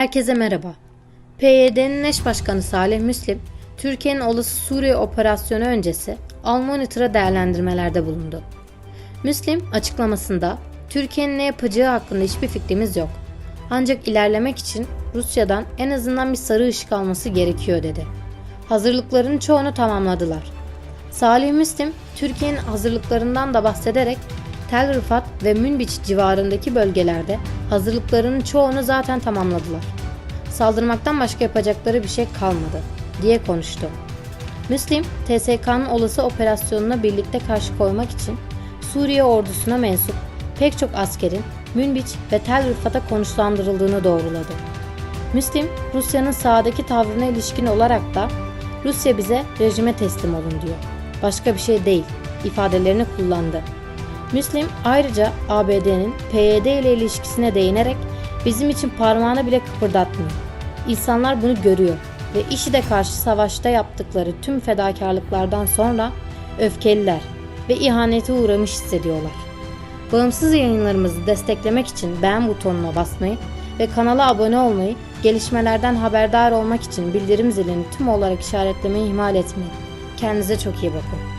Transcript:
Herkese merhaba. PYD'nin eş başkanı Salih Müslim, Türkiye'nin olası Suriye operasyonu öncesi Al Monitor'a değerlendirmelerde bulundu. Müslim açıklamasında Türkiye'nin ne yapacağı hakkında hiçbir fikrimiz yok. Ancak ilerlemek için Rusya'dan en azından bir sarı ışık alması gerekiyor dedi. Hazırlıkların çoğunu tamamladılar. Salih Müslim, Türkiye'nin hazırlıklarından da bahsederek Tel Rifat ve Münbiç civarındaki bölgelerde hazırlıklarının çoğunu zaten tamamladılar. Saldırmaktan başka yapacakları bir şey kalmadı diye konuştu. Müslim, TSK'nın olası operasyonuna birlikte karşı koymak için Suriye ordusuna mensup pek çok askerin Münbiç ve Tel Rifat'a konuşlandırıldığını doğruladı. Müslim, Rusya'nın sahadaki tavrına ilişkin olarak da Rusya bize rejime teslim olun diyor. Başka bir şey değil ifadelerini kullandı. Müslim ayrıca ABD'nin PYD ile ilişkisine değinerek bizim için parmağını bile kıpırdatmıyor. İnsanlar bunu görüyor ve IŞİD'e karşı savaşta yaptıkları tüm fedakarlıklardan sonra öfkeliler ve ihanete uğramış hissediyorlar. Bağımsız yayınlarımızı desteklemek için beğen butonuna basmayı ve kanala abone olmayı, gelişmelerden haberdar olmak için bildirim zilini tüm olarak işaretlemeyi ihmal etmeyin. Kendinize çok iyi bakın.